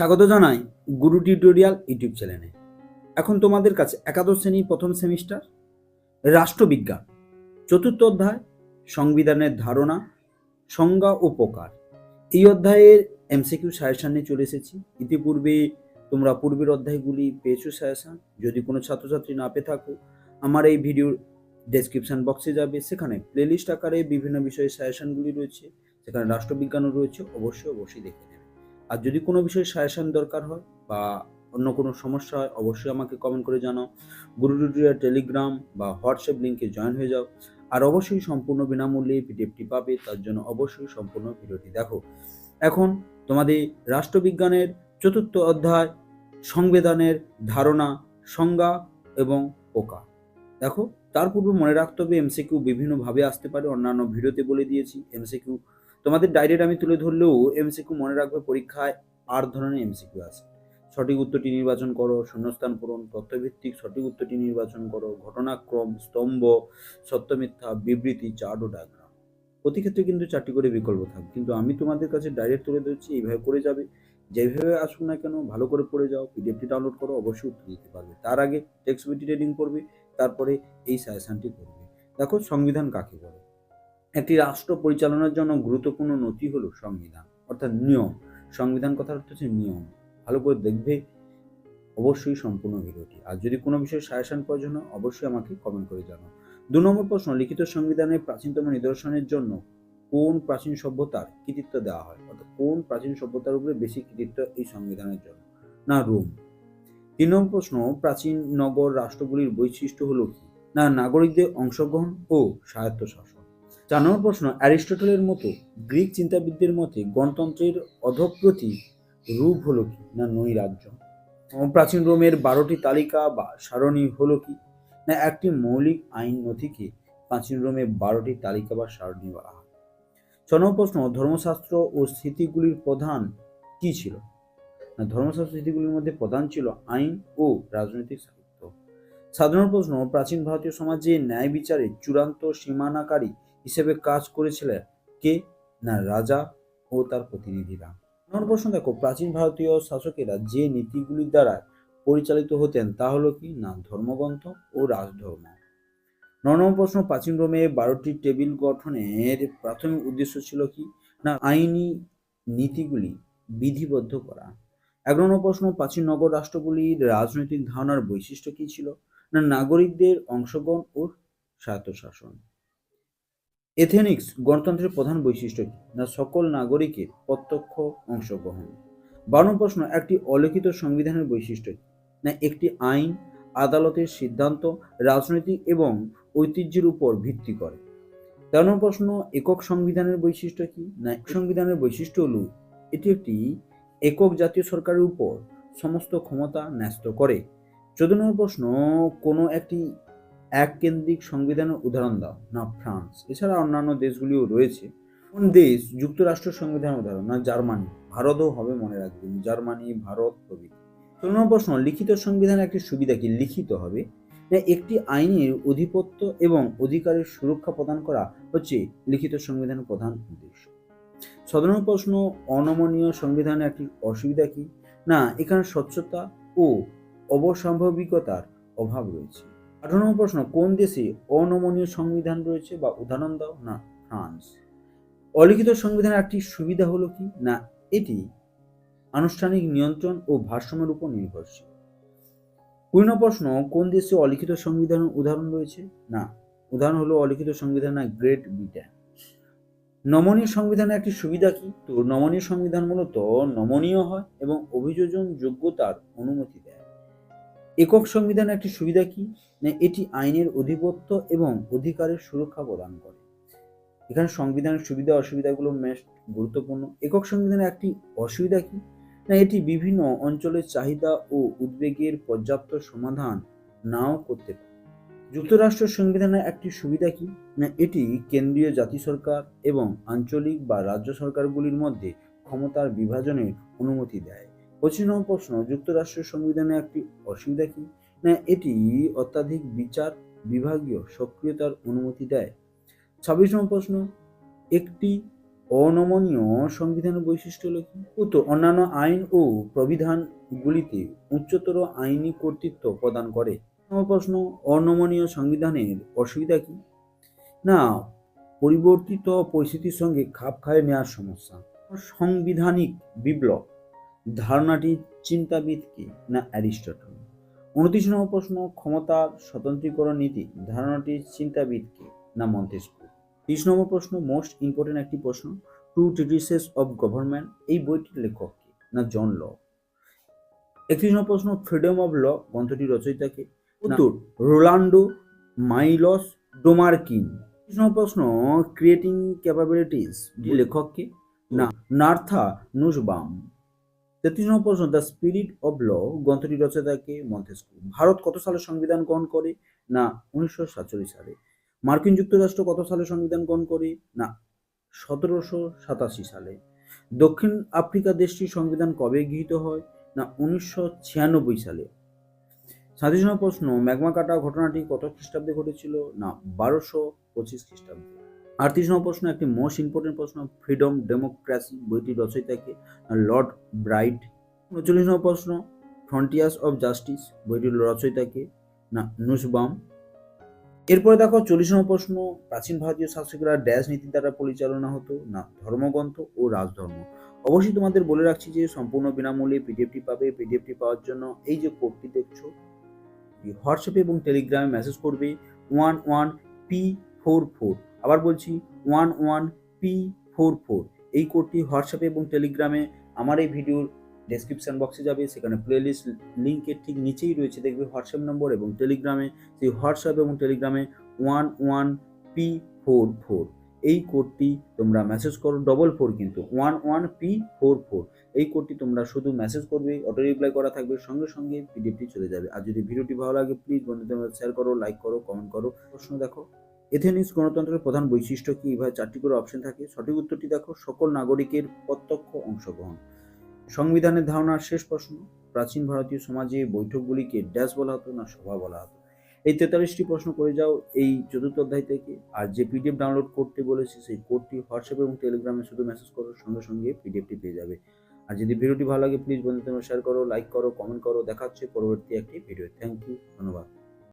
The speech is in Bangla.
স্বাগত জানাই গুরু টিউটোরিয়াল ইউটিউব চ্যানেলে। এখন তোমাদের কাছে একাদশ শ্রেণি প্রথম সেমিস্টার, রাষ্ট্রবিজ্ঞান, চতুর্থ অধ্যায়, সংবিধানের ধারণা, সংজ্ঞা ও প্রকার। এই অধ্যায়ের এমসিকিউ সাজেশন নিয়ে চলে এসেছি। ইতিপূর্বে তোমরা পূর্বের অধ্যায়গুলি পেয়েছ সাজেশন। যদি কোনো ছাত্রছাত্রী না পেয়ে থাকো, আমার এই ভিডিওর ডেসক্রিপশন বক্সে যাবে। সেখানে প্লেলিস্ট আকারে বিভিন্ন বিষয়ে সাজেশনগুলি রয়েছে। সেখানে রাষ্ট্রবিজ্ঞানও রয়েছে। অবশ্যই অবশ্যই দেখে আর যদি কোনো বিষয়ে সাজেশন দরকার হয় বা অন্য কোনো সমস্যা হয়, অবশ্যই আমাকে কমেন্ট করে জানাও। গুরু টিউটোরিয়াল টেলিগ্রাম বা হোয়াটসঅ্যাপ লিঙ্কে জয়েন হয়ে যাও। আর অবশ্যই সম্পূর্ণ বিনামূল্যে পিডিএফটি পাবে, তার জন্য অবশ্যই সম্পূর্ণ ভিডিওটি দেখো। এখন তোমাদের রাষ্ট্রবিজ্ঞানের চতুর্থ অধ্যায় সংবিধানের ধারণা, সংজ্ঞা এবং পোকা। দেখো, তার পূর্বে মনে রাখতে হবে এমসিকিউ বিভিন্নভাবে আসতে পারে, অন্যান্য ভিডিওতে বলে দিয়েছি। এমসিকিউ তোমাদের ডাইরেক্ট আমি তুলে ধরলেও এমসিকিউ মনে রাখবে পরীক্ষায় আট ধরনের এমসিকিউ আছে। সঠিক উত্তরটি নির্বাচন করো, শূন্যস্থান পূরণ, তথ্যভিত্তিক সঠিক উত্তরটি নির্বাচন করো, ঘটনাক্রম, স্তম্ভ, সত্যমিথ্যা, বিবৃতি, চার্ট ও ডায়াগ্রাম। প্রতি ক্ষেত্রে কিন্তু চারটি করে বিকল্প থাকবে কিন্তু আমি তোমাদের কাছে ডাইরেক্ট তুলে ধরছি, এইভাবে করে যাবে। যেভাবে আসুক না কেন, ভালো করে পড়ে যাও পিডিএফটি ডাউনলোড করো, অবশ্যই উত্তর দিতে পারবে। তার আগে টেক্সট বিটি রিডিং করবে, তারপরে এই সাজেশনটি করবে। দেখো, সংবিধান কাকে বলে? একটি রাষ্ট্র পরিচালনার জন্য গুরুত্বপূর্ণ নথি হলো সংবিধান, অর্থাৎ নিয়ম। সংবিধান কথার অর্থ হচ্ছে নিয়ম। ভালো করে দেখবে, অবশ্যই সম্পূর্ণ ভিডিওটি। আর যদি কোনো বিষয়ে সাজেশন প্রয়োজন হয়, অবশ্যই আমাকে কমেন্ট করে জানাও। দু নম্বর প্রশ্ন, লিখিত সংবিধানের প্রাচীনতম নিদর্শনের জন্য কোন প্রাচীন সভ্যতার কৃতিত্ব দেওয়া হয়? অর্থাৎ কোন প্রাচীন সভ্যতার উপরে বেশি কৃতিত্ব এই সংবিধানের জন্য? না, রোম। তিন নম্বর প্রশ্ন, প্রাচীন নগর রাষ্ট্রগুলির বৈশিষ্ট্য হলো কি? না, নাগরিকদের অংশগ্রহণ ও স্বায়ত্ত শাসন চার নম্বর প্রশ্ন, অ্যারিস্টটলের মতো গ্রিক চিন্তাবিদদের মতে গণতন্ত্রের অধঃপ্রতি রূপ হলো কি না নৈরাজ্য? প্রাচীন রোমের বারোটি তালিকা বা সারণী হলো কি না একটি মৌলিক আইন নথিকে প্রাচীন রোমে বারোটি তালিকা বা সারণী বলা হয়? ছ নম্বর প্রশ্ন, ধর্মশাস্ত্র ও স্মৃতিগুলির প্রধান কি ছিল? না, ধর্মশাস্ত্র স্মৃতিগুলির মধ্যে প্রধান ছিল আইন ও রাজনৈতিক সাহিত্য। সাধারণ প্রশ্ন, প্রাচীন ভারতীয় সমাজে ন্যায় বিচারে চূড়ান্ত সীমানাকারী হিসেবে কাজ করেছিলেন কে? না, রাজা ও তার প্রতিনিধিরা। নম্বর প্রশ্ন দেখো, প্রাচীন ভারতীয় শাসকেরা যে নীতিগুলির দ্বারা পরিচালিত হতেন তা হলো কি? না, ধর্মগ্রন্থ ও রাজধর্ম। নম্বর প্রশ্ন, প্রাচীন রোমে বারোটি টেবিল গঠনের প্রাথমিক উদ্দেশ্য ছিল কি? না, আইনি নীতিগুলি বিধিবদ্ধ করা। এক নম্বর প্রশ্ন, প্রাচীন নগর রাষ্ট্রগুলির রাজনৈতিক ধারণার বৈশিষ্ট্য কি ছিল? না, নাগরিকদের অংশগ্রহণ ও স্বায়ত্তশাসন। এথেনিক্স গণতন্ত্রের প্রধান বৈশিষ্ট্য কি? না সকল নাগরিকের প্রত্যক্ষ অংশগ্রহণ? বারো প্রশ্ন, একটি অলিখিত সংবিধানের বৈশিষ্ট্য না একটি আইন, আদালতের সিদ্ধান্ত, রাজনৈতিক এবং ঐতিহ্যের উপর ভিত্তি করে? তেরো প্রশ্ন, একক সংবিধানের বৈশিষ্ট্য কি? না সংবিধানের বৈশিষ্ট্য হল, এটি একটি একক জাতীয় সরকারের উপর সমস্ত ক্ষমতা ন্যস্ত করে। চোদ্দ প্রশ্ন, কোনো একটি এক কেন্দ্রিক সংবিধানের উদাহরণ দাও। না, ফ্রান্স। এছাড়া অন্যান্য দেশগুলিও রয়েছে। কোন দেশ যুক্তরাষ্ট্র সংবিধানের উদাহরণ? না, জার্মানি। ভারতও হবে মনে রাখবেন, জার্মানি, ভারত প্রভৃতি। ষোলো নম্বর প্রশ্ন, লিখিত সংবিধানের একটি সুবিধা কি? লিখিত হবে। না, একটি আইনের অধিপত্য এবং অধিকারের সুরক্ষা প্রদান করা হচ্ছে লিখিত সংবিধানের প্রধান উদ্দেশ্য। নম্বর প্রশ্ন, অনমনীয় সংবিধানের একটি অসুবিধা কি? না, এখানে স্বচ্ছতা ও অবসম্ভাবিকতার অভাব রয়েছে। আঠারো নম্বর প্রশ্ন, কোন দেশে অনমনীয় সংবিধান রয়েছে বা উদাহরণ দাও? না, ফ্রান্স। অলিখিত সংবিধানের একটি সুবিধা হলো কি? না, এটি আনুষ্ঠানিক নিয়ন্ত্রণ ও ভারসাম্যের উপর নির্ভরশীল। কুড়ি নম্বর প্রশ্ন, কোন দেশে অলিখিত সংবিধানের উদাহরণ রয়েছে? না, উদাহরণ হলো অলিখিত সংবিধান না গ্রেট ব্রিটেন। নমনীয় সংবিধানের একটি সুবিধা কি? তো, নমনীয় সংবিধান মূলত নমনীয় হয় এবং অভিযোজন যোগ্যতার অনুমতি দেয়। একক সংবিধানের একটি সুবিধা কি? না, এটি আইনের অধিপত্য এবং অধিকারের সুরক্ষা প্রদান করে। এখানে সংবিধানের সুবিধা অসুবিধাগুলো বেশ গুরুত্বপূর্ণ। একক সংবিধানের একটি অসুবিধা কি? না, এটি বিভিন্ন অঞ্চলের চাহিদা ও উদ্বেগের পর্যাপ্ত সমাধান নাও করতে পারে। যুক্তরাষ্ট্র সংবিধানের একটি সুবিধা কি? না, এটি কেন্দ্রীয় জাতি সরকার এবং আঞ্চলিক বা রাজ্য সরকারগুলির মধ্যে ক্ষমতার বিভাজনের অনুমতি দেয়। পঁচিশ নম্বর প্রশ্ন, যুক্তরাষ্ট্রের সংবিধানে একটি অসুবিধা কি? না, এটি অত্যাধিক বিচার বিভাগীয় সক্রিয়তার অনুমতি দেয়। ছাব্বিশ নম্বর প্রশ্ন, একটি অনমনীয় সংবিধানের বৈশিষ্ট্য লেখো উত্তর, অন্যান্য আইন ও প্রবিধানগুলিতে উচ্চতর আইনি কর্তৃত্ব প্রদান করে। প্রশ্ন, অনমনীয় সংবিধানের অসুবিধা কি? না, পরিবর্তিত পরিস্থিতির সঙ্গে খাপ খায় নেওয়ার সমস্যা। সাংবিধানিক বিপ্লব। ধারণাটি চিন্তাবিদ কি না অ্যারিস্টটল? উনত্রিশ নম্বর প্রশ্ন ক্ষমতার স্বতন্ত্রীকরণ নীতি ধারণাটি চিন্তাবিদ কি না মন্তেস্কু তিরিশ নম্বর প্রশ্ন মোস্ট ইম্পর্টেন্ট একটি প্রশ্ন টু ট্রিটিসেস অফ গভর্নমেন্ট এই বইটির লেখক কি না জন ল? একত্রিশ নম্বর প্রশ্ন ফ্রিডম অফ ল গ্রন্থটির রচয়িতাকে উত্তর। রোলান্ডো মাইলস ডোমারকিন? তিরিশ নম্বর প্রশ্ন ক্রিয়েটিং ক্যাপাবিলিটিস লেখককে না নার্থা নুসবাম? তেত্রিশ নম্বর প্রশ্ন দ্য স্পিরিট অব ল গ্রন্থটি রচয়িতাকে মন্তেস্কু ভারত কত সালে সংবিধান গ্রহণ করে? না, উনিশশো সাতচল্লিশ সালে। মার্কিন যুক্তরাষ্ট্র কত সালে সংবিধান গ্রহণ করে? না, সতেরোশো সাতাশি সালে। দক্ষিণ আফ্রিকা দেশটির সংবিধান কবে গৃহীত হয়? না, উনিশশো ছিয়ানব্বই সালে। সাতাশ নম্বর প্রশ্ন, ম্যাগমা কাটা ঘটনাটি কত খ্রিস্টাব্দে ঘটেছিল? না, বারোশো পঁচিশ খ্রিস্টাব্দে। আটত্রিশ নম্বর প্রশ্ন, একটি মোস্ট ইম্পর্টেন্ট প্রশ্ন ফ্রিডম ডেমোক্রেসি বইটির রচয়িতাকে লর্ড ব্রাইট উনচল্লিশ নম্বর প্রশ্ন ফ্রন্টিয়ার্স অফ জাস্টিস বইটির রচয়িতাকে না, নুসবাম। এরপরে দেখো, চল্লিশ নম্বর প্রশ্ন, প্রাচীন ভারতীয় শাসকরা ড্যাশ নীতি দ্বারা পরিচালনা হতো, না, ধর্মগ্রন্থ ও রাজধর্ম? অবশ্যই তোমাদের বলে রাখছি যে, সম্পূর্ণ বিনামূল্যে পিডিএফটি পাবে। পিডিএফটি পাওয়ার জন্য এই যে কোডটি দেখছ হোয়াটসঅ্যাপে এবং টেলিগ্রামে মেসেজ করবে। One one P four four আবার বলছি one one P four four এই কোডটি হোয়াটসঅ্যাপে এবং টেলিগ্রামে আমার এই ভিডিওর ডেসক্রিপশন বক্সে যাবে। সেখানে প্লেলিস্ট লিঙ্কের ঠিক নিচেই রয়েছে। দেখবে হোয়াটসঅ্যাপ নম্বর এবং টেলিগ্রামে। সেই হোয়াটসঅ্যাপ এবং টেলিগ্রামে one one P four four এই কোডটি তোমরা মেসেজ করো ডবল ফোর কিন্তু one one P four four এই কোডটি তোমরা শুধু মেসেজ করবে অটো রিপ্লাই করা থাকবে, সঙ্গে সঙ্গে পিডিএফটি চলে যাবে। আর যদি ভিডিওটি ভালো লাগে প্লিজ বন্ধুদের মধ্যে শেয়ার করো লাইক করো কমেন্ট করো। প্রশ্ন দেখো। এথেনিস গণতন্ত্রের প্রধান বৈশিষ্ট্য কি? এভাবে চারটি করে অপশন থাকে। সঠিক উত্তরটি দেখো, সকল নাগরিকের প্রত্যক্ষ অংশগ্রহণ। সংবিধানের ধারণার শেষ প্রশ্ন, প্রাচীন ভারতীয় সমাজে বৈঠকগুলিকে ড্যাশ বলা হতো না সভা বলা হতো? এই তেতাল্লিশটি প্রশ্ন করে যাও এই চতুর্থ অধ্যায় থেকে। আর যে পিডিএফ ডাউনলোড করতে বলেছি, সেই কোডটি হোয়াটসঅ্যাপ এবং টেলিগ্রামে শুধু মেসেজ করো, সঙ্গে সঙ্গে পিডিএফটি পেয়ে যাবে। আর যদি ভিডিওটি ভালো লাগে প্লিজ বন্ধুদের শেয়ার করো লাইক করো কমেন্ট করো। দেখা হচ্ছে পরবর্তী একটি ভিডিও থ্যাংক ইউ ধন্যবাদ।